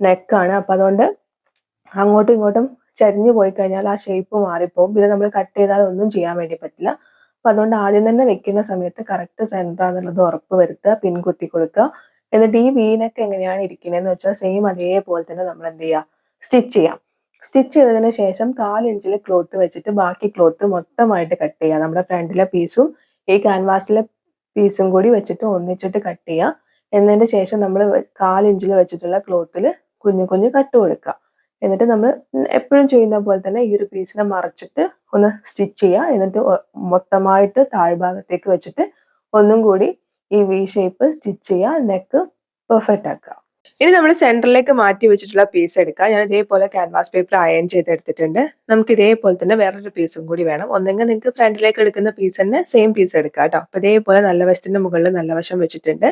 നെക്കാണ് അപ്പൊ അതുകൊണ്ട് അങ്ങോട്ടും ഇങ്ങോട്ടും ചരിഞ്ഞു പോയി കഴിഞ്ഞാൽ ആ ഷേപ്പ് മാറിപ്പോകും പിന്നെ നമ്മൾ കട്ട് ചെയ്താൽ ഒന്നും ചെയ്യാൻ വേണ്ടി പറ്റില്ല. അപ്പൊ അതുകൊണ്ട് ആദ്യം തന്നെ വെക്കുന്ന സമയത്ത് കറക്റ്റ് സെന്റർ ആണെന്നുള്ളത് ഉറപ്പ് വരുത്തുക. പിൻ കുത്തി കൊടുക്കുക. എന്നിട്ട് ഈ വീനൊക്കെ എങ്ങനെയാണ് ഇരിക്കുന്നതെന്ന് വെച്ചാൽ സെയിം അതേപോലെ തന്നെ നമ്മൾ എന്ത് ചെയ്യുക സ്റ്റിച്ച് ചെയ്യാം. സ്റ്റിച്ച് ചെയ്തതിന് ശേഷം കാലിഞ്ചിൽ ക്ലോത്ത് വെച്ചിട്ട് ബാക്കി ക്ലോത്ത് മൊത്തമായിട്ട് കട്ട് ചെയ്യുക നമ്മുടെ ഫ്രണ്ടിലെ പീസും ഈ ക്യാൻവാസിലെ പീസും കൂടി വെച്ചിട്ട് ഒന്നിച്ചിട്ട് കട്ട് ചെയ്യുക എന്നതിന് ശേഷം നമ്മൾ കാലിഞ്ചിൽ വെച്ചിട്ടുള്ള ക്ലോത്തിൽ കുഞ്ഞു കുഞ്ഞു കട്ട് കൊടുക്കുക എന്നിട്ട് നമ്മൾ എപ്പോഴും ചെയ്യുന്ന പോലെ തന്നെ ഈ ഒരു പീസിനെ മറച്ചിട്ട് ഒന്ന് സ്റ്റിച്ച് ചെയ്യുക എന്നിട്ട് മൊത്തമായിട്ട് താഴ്ഭാഗത്തേക്ക് വെച്ചിട്ട് ഒന്നും കൂടി ഈ വി ഷേപ്പ് സ്റ്റിച്ച് ചെയ്യുക നെക്ക് പെർഫെക്റ്റ് ആക്കുക ഇനി നമ്മൾ സെന്ററിലേക്ക് മാറ്റി വെച്ചിട്ടുള്ള പീസ് എടുക്കുക ഞാൻ ഇതേപോലെ ക്യാൻവാസ് പേപ്പർ അയൺ ചെയ്തെടുത്തിട്ടുണ്ട്. നമുക്ക് ഇതേപോലെ തന്നെ വേറൊരു പീസും കൂടി വേണം. ഒന്നെങ്കിൽ നിങ്ങൾക്ക് ഫ്രണ്ടിലേക്ക് എടുക്കുന്ന പീസ് തന്നെ സെയിം പീസ് എടുക്കുക കേട്ടോ. അപ്പൊ ഇതേപോലെ നല്ല വശത്തിന്റെ മുകളിൽ നല്ല വശം വെച്ചിട്ടുണ്ട്.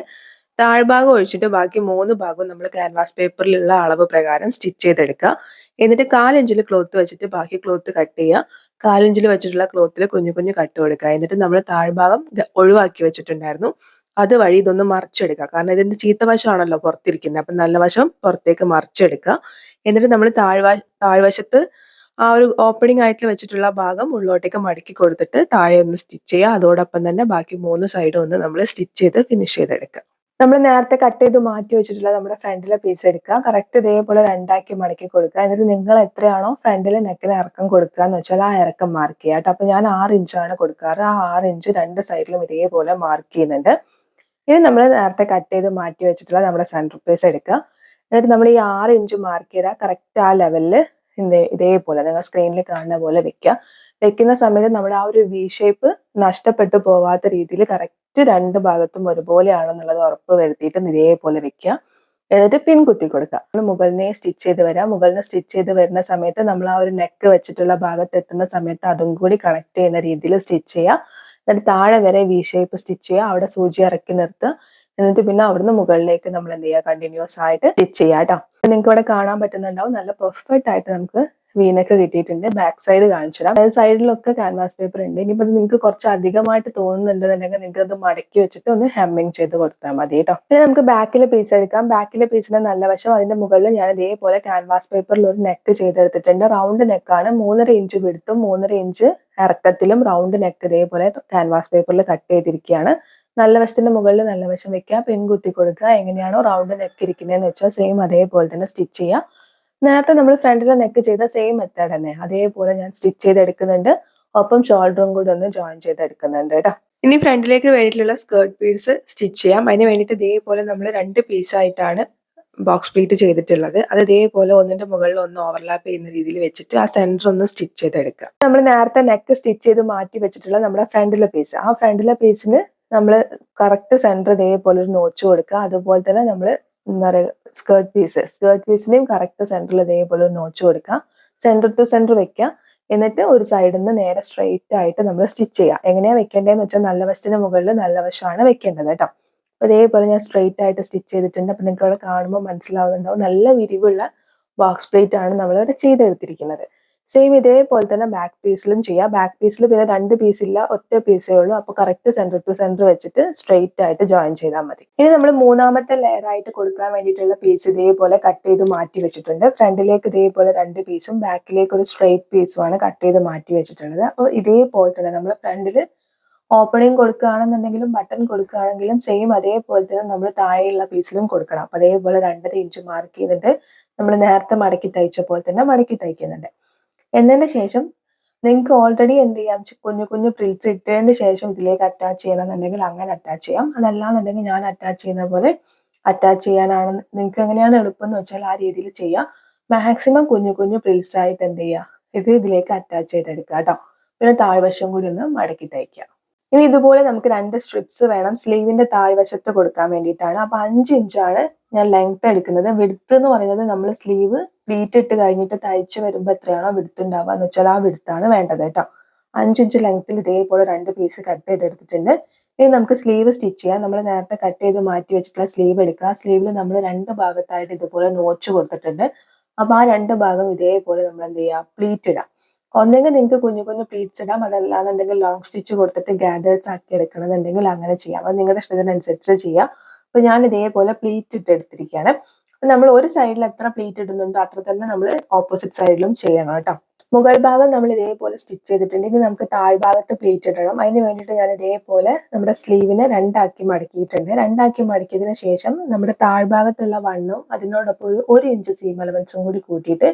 താഴ്ഭാഗം ഒഴിച്ചിട്ട് ബാക്കി മൂന്ന് ഭാഗവും നമ്മൾ ക്യാൻവാസ് പേപ്പറിലുള്ള അളവ് പ്രകാരം സ്റ്റിച്ച് ചെയ്തെടുക്കുക. എന്നിട്ട് കാലിഞ്ചിൽ ക്ലോത്ത് വെച്ചിട്ട് ബാക്കി ക്ലോത്ത് കട്ട് ചെയ്യുക. കാലിഞ്ചിൽ വെച്ചിട്ടുള്ള ക്ലോത്തിൽ കുഞ്ഞു കുഞ്ഞു കട്ട് കൊടുക്കുക. എന്നിട്ട് നമ്മൾ താഴ്ഭാഗം ഒഴിവാക്കി വെച്ചിട്ടുണ്ടായിരുന്നു. അതുവഴി ഇതൊന്ന് മറിച്ചെടുക്കുക. കാരണം ഇതിന്റെ ചീത്ത വശമാണല്ലോ പുറത്തിരിക്കുന്നത് അപ്പം നല്ല വശം പുറത്തേക്ക് മറിച്ചെടുക്കുക. എന്നിട്ട് നമ്മൾ താഴ്വ താഴ്വശത്ത് ആ ഒരു ഓപ്പണിംഗ് ആയിട്ട് വെച്ചിട്ടുള്ള ഭാഗം ഉള്ളോട്ടേക്ക് മടക്കി കൊടുത്തിട്ട് താഴെ ഒന്ന് സ്റ്റിച്ച് ചെയ്യുക. അതോടൊപ്പം തന്നെ ബാക്കി മൂന്ന് സൈഡും ഒന്ന് നമ്മൾ സ്റ്റിച്ച് ചെയ്ത് ഫിനിഷ് ചെയ്തെടുക്കുക. നമ്മൾ നേരത്തെ കട്ട് ചെയ്ത് മാറ്റി വെച്ചിട്ടുള്ള നമ്മുടെ ഫ്രണ്ടിലെ പീസ് എടുക്കുക. കറക്റ്റ് ഇതേപോലെ രണ്ടാക്കി മടക്കി കൊടുക്കുക. എന്നിട്ട് നിങ്ങൾ എത്രയാണോ ഫ്രണ്ടിലെ നെക്കിന് ഇറക്കം കൊടുക്കുക എന്ന് വെച്ചാൽ ആ ഇറക്കം മാർക്ക് ചെയ്യാം കേട്ടോ. അപ്പൊ ഞാൻ ആറ് ഇഞ്ചാണ് കൊടുക്കാറ്. ആ ആറ് ഇഞ്ച് രണ്ട് സൈഡിലും ഇതേപോലെ മാർക്ക് ചെയ്യുന്നുണ്ട്. ഇനി നമ്മൾ നേരത്തെ കട്ട് ചെയ്ത് മാറ്റി വെച്ചിട്ടുള്ള നമ്മുടെ സെന്റർ പീസ് എടുക്കുക. എന്നിട്ട് നമ്മൾ ഈ ആറ് ഇഞ്ച് മാർക്ക് ചെയ്താൽ കറക്റ്റ് ആ ലെവലിൽ ഇതേപോലെ നിങ്ങൾ സ്ക്രീനിൽ കാണുന്ന പോലെ വെക്കുക. വെക്കുന്ന സമയത്ത് നമ്മുടെ ആ ഒരു വി ഷേപ്പ് നഷ്ടപ്പെട്ടു പോവാത്ത രീതിയിൽ കറക്റ്റ് രണ്ട് ഭാഗത്തും ഒരുപോലെയാണെന്നുള്ളത് ഉറപ്പ് വരുത്തിയിട്ട് ഇതേപോലെ വെക്കുക. എന്നിട്ട് പിൻ കുത്തി കൊടുക്കുക. നമ്മൾ മുകളിനെ സ്റ്റിച്ച് ചെയ്ത് വരാം. മുകളിൽ നിന്ന് സ്റ്റിച്ച് ചെയ്ത് വരുന്ന സമയത്ത് നമ്മൾ ആ ഒരു നെക്ക് വെച്ചിട്ടുള്ള ഭാഗത്ത് എത്തുന്ന സമയത്ത് അതും കൂടി കണക്ട് ചെയ്യുന്ന രീതിയിൽ സ്റ്റിച്ച് ചെയ്യുക. എന്നിട്ട് താഴെ വരെ വി ഷേപ്പ് സ്റ്റിച്ച് ചെയ്യുക. അവിടെ സൂചി ഇറക്കി നിർത്തുക. എന്നിട്ട് പിന്നെ അവിടുന്ന് മുകളിലേക്ക് നമ്മൾ എന്ത് ചെയ്യുക? കണ്ടിന്യൂസ് ആയിട്ട് സ്റ്റിച്ച് ചെയ്യുക കേട്ടോ. നിങ്ങൾക്ക് ഇവിടെ കാണാൻ പറ്റുന്നുണ്ടാവും. നല്ല പെർഫെക്റ്റ് ആയിട്ട് നമുക്ക് വീനൊക്കെ കിട്ടിയിട്ടുണ്ട്. ബാക്ക് സൈഡ് കാണിച്ചു തരാം. അതായത് സൈഡിലൊക്കെ ക്യാൻവാസ് പേപ്പർ ഉണ്ട്. ഇനിയിപ്പോൾ നിങ്ങൾക്ക് കുറച്ച് അധികമായിട്ട് തോന്നുന്നുണ്ടെന്നുണ്ടെങ്കിൽ നിങ്ങൾക്ക് അത് മടക്കി വെച്ചിട്ട് ഒന്ന് ഹെമ്മിങ് ചെയ്ത് കൊടുത്താൽ മതി കേട്ടോ. പിന്നെ നമുക്ക് ബാക്കിലെ പീസ് എടുക്കാം. ബാക്കിലെ പീസിന്റെ നല്ല വശം അതിന്റെ മുകളിൽ ഞാൻ ഇതേപോലെ ക്യാൻവാസ് പേപ്പറിൽ ഒരു നെക്ക് ചെയ്തെടുത്തിട്ടുണ്ട്. റൗണ്ട് നെക്കാണ് മൂന്നര ഇഞ്ച് വിടുത്തും മൂന്നര ഇഞ്ച് ഇറക്കത്തിലും റൗണ്ട് നെക്ക് ഇതേപോലെ ക്യാൻവാസ് പേപ്പറിൽ കട്ട് ചെയ്തിരിക്കുകയാണ് നല്ല വശത്തിന്റെ മുകളിൽ നല്ല വശം വെക്കുക പെൺകുത്തി കൊടുക്കുക എങ്ങനെയാണോ റൗണ്ട് നെക്ക് ഇരിക്കുന്നതെന്ന് വെച്ചാൽ സെയിം അതേപോലെ തന്നെ സ്റ്റിച്ച് ചെയ്യുക. നേരത്തെ നമ്മൾ ഫ്രണ്ടിലെ നെക്ക് ചെയ്ത സെയിം മെത്തേഡ് തന്നെ. അതേപോലെ ഞാൻ സ്റ്റിച്ച് ചെയ്തെടുക്കുന്നുണ്ട്. ഒപ്പം ഷോൾഡറും കൂടി ഒന്ന് ജോയിൻ ചെയ്തെടുക്കുന്നുണ്ട് കേട്ടോ. ഇനി ഫ്രണ്ടിലേക്ക് വേണ്ടിയിട്ടുള്ള സ്കേർട്ട് പീസ് സ്റ്റിച്ച് ചെയ്യാം. അതിന് വേണ്ടിയിട്ട് ഇതേപോലെ നമ്മൾ രണ്ട് പീസായിട്ടാണ് ബോക്സ് പ്ലീറ്റ് ചെയ്തിട്ടുള്ളത്. അത് ഇതേപോലെ ഒന്നിന്റെ മുകളിൽ ഒന്ന് ഓവർലാപ്പ് ചെയ്യുന്ന രീതിയിൽ വെച്ചിട്ട് ആ സെന്റർ ഒന്ന് സ്റ്റിച്ച് ചെയ്തെടുക്കുക. നമ്മൾ നേരത്തെ നെക്ക് സ്റ്റിച്ച് ചെയ്ത് മാറ്റി വെച്ചിട്ടുള്ള നമ്മുടെ ഫ്രണ്ടിലെ പീസ് ആ ഫ്രണ്ടിലെ പീസിന് നമ്മൾ കറക്റ്റ് സെന്റർ ഇതേപോലെ ഒരു നോച്ച് കൊടുക്കുക. അതുപോലെ തന്നെ നമ്മൾ എന്താ പറയുക സ്കേർട്ട് പീസ് സ്കേർട്ട് പീസിന്റെയും കറക്റ്റ് സെന്ററിൽ ഇതേപോലെ ഒരു നോച്ച് കൊടുക്കുക. സെന്റർ ടു സെന്റർ വെക്കുക. എന്നിട്ട് ഒരു സൈഡിൽ നിന്ന് നേരെ സ്ട്രെയിറ്റ് ആയിട്ട് നമ്മൾ സ്റ്റിച്ച് ചെയ്യുക. എങ്ങനെയാണ് വെക്കേണ്ടതെന്ന് വെച്ചാൽ നല്ല വശത്തിന് മുകളിൽ നല്ല വശമാണ് വെക്കേണ്ടത് കേട്ടോ. അപ്പൊ ഇതേപോലെ ഞാൻ സ്ട്രെയിറ്റ് ആയിട്ട് സ്റ്റിച്ച് ചെയ്തിട്ടുണ്ട്. അപ്പോൾ നിങ്ങൾക്ക് അവിടെ കാണുമ്പോൾ മനസ്സിലാവുന്നുണ്ടാവും. നല്ല വിരിവുള്ള ബോക്സ് പ്ലേറ്റ് ആണ് നമ്മളിവിടെ ചെയ്തെടുത്തിരിക്കുന്നത്. സെയിം ഇതേപോലെ തന്നെ ബാക്ക് പീസിലും ചെയ്യാം. ബാക്ക് പീസിൽ പിന്നെ രണ്ട് പീസില്ല ഒറ്റ പീസേ ഉള്ളൂ. അപ്പോൾ കറക്റ്റ് സെന്റർ ടു സെന്റർ വെച്ചിട്ട് സ്ട്രെയിറ്റ് ആയിട്ട് ജോയിൻ ചെയ്താൽ മതി. ഇനി നമ്മൾ മൂന്നാമത്തെ ലെയർ ആയിട്ട് കൊടുക്കാൻ വേണ്ടിയിട്ടുള്ള പീസ് ഇതേപോലെ കട്ട് ചെയ്ത് മാറ്റി വെച്ചിട്ടുണ്ട്. ഫ്രണ്ടിലേക്ക് ഇതേപോലെ രണ്ട് പീസും ബാക്കിലേക്ക് ഒരു സ്ട്രെയിറ്റ് പീസുമാണ് കട്ട് ചെയ്ത് മാറ്റി വെച്ചിട്ടുള്ളത്. അപ്പോൾ ഇതേപോലെ തന്നെ നമ്മൾ ഫ്രണ്ടിൽ ഓപ്പണിംഗ് കൊടുക്കുകയാണെന്നുണ്ടെങ്കിലും ബട്ടൺ കൊടുക്കുകയാണെങ്കിലും സെയിം അതേപോലെ തന്നെ നമ്മൾ താഴെയുള്ള പീസിലും കൊടുക്കണം. അപ്പൊ അതേപോലെ രണ്ടര ഇഞ്ച് മാർക്ക് ചെയ്തിട്ട് നമ്മൾ നേരത്തെ മടക്കി തയ്ച്ച പോലെ തന്നെ മടക്കി തയ്ക്കുന്നുണ്ട്. എന്നതിന് ശേഷം നിങ്ങൾക്ക് ഓൾറെഡി എന്ത് ചെയ്യാം? കുഞ്ഞു കുഞ്ഞു പ്രിൽസ് ഇട്ടതിന് ശേഷം ഇതിലേക്ക് അറ്റാച്ച് ചെയ്യണമെന്നുണ്ടെങ്കിൽ അങ്ങനെ അറ്റാച്ച് ചെയ്യാം. അതല്ലാന്നുണ്ടെങ്കിൽ ഞാൻ അറ്റാച്ച് ചെയ്യുന്ന പോലെ അറ്റാച്ച് ചെയ്യാനാണ്. നിങ്ങൾക്ക് എങ്ങനെയാണ് എളുപ്പം എന്ന് വെച്ചാൽ ആ രീതിയിൽ ചെയ്യാം. മാക്സിമം കുഞ്ഞു കുഞ്ഞു പ്രിൽസ് ആയിട്ട് എന്ത് ചെയ്യുക ഇത് ഇതിലേക്ക് അറ്റാച്ച് ചെയ്തെടുക്കുക കേട്ടോ. പിന്നെ താഴ്വശം കൂടി ഒന്ന് മടക്കി തയ്ക്കുക ഇനി ഇതുപോലെ നമുക്ക് രണ്ട് സ്ട്രിപ്സ് വേണം. സ്ലീവിന്റെ താഴ്വശത്ത് കൊടുക്കാൻ വേണ്ടിയിട്ടാണ്. അപ്പൊ അഞ്ച് ഇഞ്ചാണ് ഞാൻ ലെങ്ത് എടുക്കുന്നത്. വിടുത്ത് എന്ന് പറയുന്നത് നമ്മൾ സ്ലീവ് പ്ലീറ്റ് ഇട്ട് കഴിഞ്ഞിട്ട് തയ്ച്ച് വരുമ്പോൾ എത്രയാണോ വിടുത്ത് ഉണ്ടാവുക എന്ന് വെച്ചാൽ ആ വിടുത്താണ് വേണ്ടത് കേട്ടോ. അഞ്ച് ഇഞ്ച് ലെങ്ത്തിൽ ഇതേപോലെ രണ്ട് പീസ് കട്ട് ചെയ്തെടുത്തിട്ടുണ്ട് ഇനി നമുക്ക് സ്ലീവ് സ്റ്റിച്ച് ചെയ്യാം. നമ്മൾ നേരത്തെ കട്ട് ചെയ്ത് മാറ്റി വെച്ചിട്ടുള്ള സ്ലീവ് എടുക്കുക. സ്ലീവിൽ നമ്മൾ രണ്ട് ഭാഗത്തായിട്ട് ഇതുപോലെ നോച്ച് കൊടുത്തിട്ടുണ്ട്. അപ്പൊ ആ രണ്ട് ഭാഗം ഇതേപോലെ നമ്മൾ എന്ത് ചെയ്യുക? പ്ലീറ്റ് ഇടാം ഒന്നെങ്കിൽ നിങ്ങൾക്ക് കുഞ്ഞു കുഞ്ഞു പ്ലീറ്റ്സ് ഇടാം. അതല്ലാന്നുണ്ടെങ്കിൽ ലോങ് സ്റ്റിച്ച് കൊടുത്തിട്ട് ഗാദേഴ്സ് ആക്കി എടുക്കണമെന്നുണ്ടെങ്കിൽ അങ്ങനെ ചെയ്യാം. അത് നിങ്ങളുടെ ഇഷ്ടത്തിനനുസരിച്ച് ചെയ്യാം. അപ്പൊ ഞാൻ ഇതേപോലെ പ്ലീറ്റ് ഇട്ട് എടുത്തിരിക്കുകയാണ് നമ്മൾ ഒരു സൈഡിൽ എത്ര പ്ലീറ്റ് ഇടുന്നുണ്ടോ അത്ര തന്നെ നമ്മൾ ഓപ്പോസിറ്റ് സൈഡിലും ചെയ്യണം കേട്ടോ. മുകൾ ഭാഗം നമ്മൾ ഇതേപോലെ സ്റ്റിച്ച് ചെയ്തിട്ടുണ്ട്. ഇനി നമുക്ക് താഴ്ഭാഗത്ത് പ്ലീറ്റ് ഇടണം. അതിന് വേണ്ടിയിട്ട് ഞാൻ ഇതേപോലെ നമ്മുടെ സ്ലീവിനെ രണ്ടാക്കി മടക്കിയിട്ടുണ്ട്. രണ്ടാക്കി മടക്കിയതിന് ശേഷം നമ്മുടെ താഴ്ഭാഗത്തുള്ള വണ്ണും അതിനോടൊപ്പം ഒരു ഇഞ്ച് സീം അലവൻസും കൂടി കൂട്ടിയിട്ട്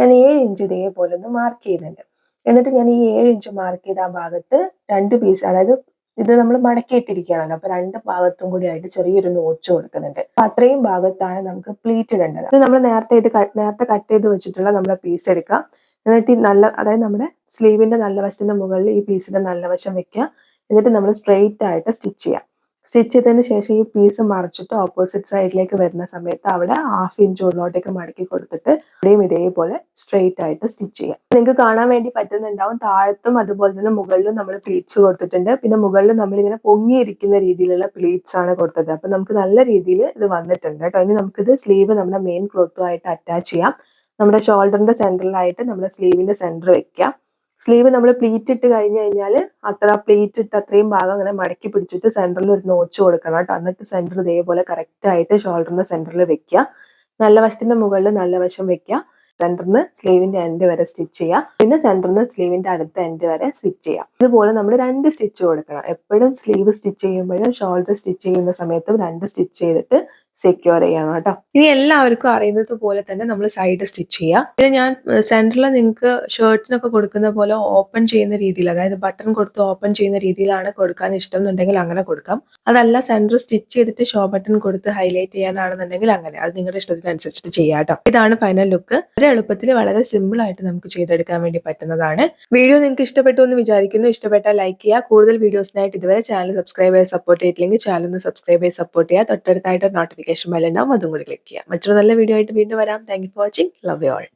ഞാൻ ഏഴ് ഇഞ്ച് ഇതേപോലെ ഒന്ന് മാർക്ക് ചെയ്യുന്നുണ്ട്. എന്നിട്ട് ഞാൻ ഈ ഏഴ് ഇഞ്ച് മാർക്ക് ചെയ്ത ആ ഭാഗത്ത് രണ്ട് പീസ് അതായത് ഇത് നമ്മൾ മടക്കിയിട്ടിരിക്കുകയാണല്ലോ അപ്പൊ രണ്ട് ഭാഗത്തും കൂടി ആയിട്ട് ചെറിയൊരു നോച്ച് കൊടുക്കുന്നുണ്ട്. അപ്പൊ അത്രയും ഭാഗത്താണ് നമുക്ക് പ്ലീറ്റ് ഇടേണ്ടത്. അപ്പൊ നമ്മൾ നേരത്തെ ഇത് നേരത്തെ കട്ട് ചെയ്ത് വെച്ചിട്ടുള്ള നമ്മുടെ പീസ് എടുക്കുക. എന്നിട്ട് ഈ നല്ല അതായത് നമ്മുടെ സ്ലീവിന്റെ നല്ല വശത്തിന്റെ മുകളിൽ ഈ പീസിന്റെ നല്ല വശം വെക്കുക. എന്നിട്ട് നമ്മൾ സ്ട്രെയിറ്റ് ആയിട്ട് സ്റ്റിച്ച് ചെയ്യുക. സ്റ്റിച്ച് ചെയ്തതിന് ശേഷം ഈ പീസ് മറിച്ചിട്ട് ഓപ്പോസിറ്റ് സൈഡിലേക്ക് വരുന്ന സമയത്ത് അവിടെ ഹാഫ് ഇഞ്ച് ഉള്ളോട്ടേക്ക് മടക്കി കൊടുത്തിട്ട് ഇവിടെയും ഇതേപോലെ സ്ട്രെയിറ്റ് ആയിട്ട് സ്റ്റിച്ച് ചെയ്യാം. നിങ്ങൾക്ക് കാണാൻ വേണ്ടി പറ്റുന്നുണ്ടാവും. താഴത്തും അതുപോലെ തന്നെ മുകളിലും നമ്മൾ പ്ലീറ്റ്സ് കൊടുത്തിട്ടുണ്ട്. പിന്നെ മുകളിൽ നമ്മളിങ്ങനെ പൊങ്ങിയിരിക്കുന്ന രീതിയിലുള്ള പ്ലീറ്റ്സ് ആണ് കൊടുത്തത്. അപ്പൊ നമുക്ക് നല്ല രീതിയിൽ ഇത് വന്നിട്ടുണ്ട് കേട്ടോ. ഇനി നമുക്കിത് സ്ലീവ് നമ്മുടെ മെയിൻ ക്ലോത്തുമായിട്ട് അറ്റാച്ച് ചെയ്യാം. നമ്മുടെ ഷോൾഡറിന്റെ സെന്ററിലായിട്ട് നമ്മുടെ സ്ലീവിന്റെ സെന്റർ വെക്കാം. സ്ലീവ് നമ്മൾ പ്ലീറ്റ് ഇട്ട് കഴിഞ്ഞ് കഴിഞ്ഞാൽ അത്ര പ്ലീറ്റ് ഇട്ട് അത്രയും ഭാഗം അങ്ങനെ മടക്കി പിടിച്ചിട്ട് സെന്ററിൽ ഒരു നോച്ച് കൊടുക്കണം കേട്ടോ. എന്നിട്ട് സെന്റർ ഇതേപോലെ കറക്റ്റ് ആയിട്ട് ഷോൾഡറിന്റെ സെന്ററിൽ വെക്കുക. നല്ല വശത്തിന്റെ മുകളിൽ നല്ല വശം വെക്കുക. സെന്ററിന് സ്ലീവിന്റെ എൻഡ് വരെ സ്റ്റിച്ച് ചെയ്യുക. പിന്നെ സെന്ററിന് സ്ലീവിന്റെ അടുത്ത എൻഡ് വരെ സ്റ്റിച്ച് ചെയ്യുക. ഇതുപോലെ നമ്മൾ രണ്ട് സ്റ്റിച്ച് കൊടുക്കണം. എപ്പോഴും സ്ലീവ് സ്റ്റിച്ച് ചെയ്യുമ്പോഴും ഷോൾഡർ സ്റ്റിച്ച് ചെയ്യുന്ന സമയത്തും രണ്ട് സ്റ്റിച്ച് ചെയ്തിട്ട് സെക്യൂർ ചെയ്യണം കേട്ടോ. ഇനി എല്ലാവർക്കും അറിയുന്നത് പോലെ തന്നെ നമ്മൾ സൈഡ് സ്റ്റിച്ച് ചെയ്യാം. പിന്നെ ഞാൻ സെന്ററിൽ നിങ്ങൾക്ക് ഷർട്ടിനൊക്കെ കൊടുക്കുന്ന പോലെ ഓപ്പൺ ചെയ്യുന്ന രീതിയിൽ അതായത് ബട്ടൺ കൊടുത്ത് ഓപ്പൺ ചെയ്യുന്ന രീതിയിലാണ് കൊടുക്കാൻ ഇഷ്ടം എന്നുണ്ടെങ്കിൽ അങ്ങനെ കൊടുക്കാം. അതല്ല സെന്റർ സ്റ്റിച്ച് ചെയ്തിട്ട് ഷോ ബട്ടൺ കൊടുത്ത് ഹൈലൈറ്റ് ചെയ്യാനാണെന്നുണ്ടെങ്കിൽ അങ്ങനെ. അത് നിങ്ങളുടെ ഇഷ്ടത്തിനനുസരിച്ചിട്ട് ചെയ്യാം ഇതാണ് ഫൈനൽ ലുക്ക് വളരെ എളുപ്പത്തിൽ വളരെ സിമ്പിൾ ആയിട്ട് നമുക്ക് ചെയ്തെടുക്കാൻ വേണ്ടി പറ്റുന്നതാണ്. വീഡിയോ നിങ്ങൾക്ക് ഇഷ്ടപ്പെട്ടു എന്ന് വിചാരിക്കുന്നു. ഇഷ്ടപ്പെട്ടാൽ ലൈക്ക് ചെയ്യുക കൂടുതൽ വീഡിയോസിനായിട്ട് ഇതുവരെ ചാനൽ സബ്സ്ക്രൈബ് ചെയ്ത് സപ്പോർട്ട് ചെയ്തില്ലെങ്കിൽ ചാനൽ ഒന്ന് സബ്സ്ക്രൈബ് ചെയ്ത് സപ്പോർട്ട് ചെയ്യുക തൊട്ടടുത്തായിട്ട് നോട്ടിഫിക്കേഷൻ ബെൽ ബെല്ലുണ്ടാവും അതും കൂടി ക്ലിക്ക് ചെയ്യാം. മറ്റൊരു നല്ല വീഡിയോ ആയിട്ട് വീണ്ടും വരാം. Thank you for watching love you all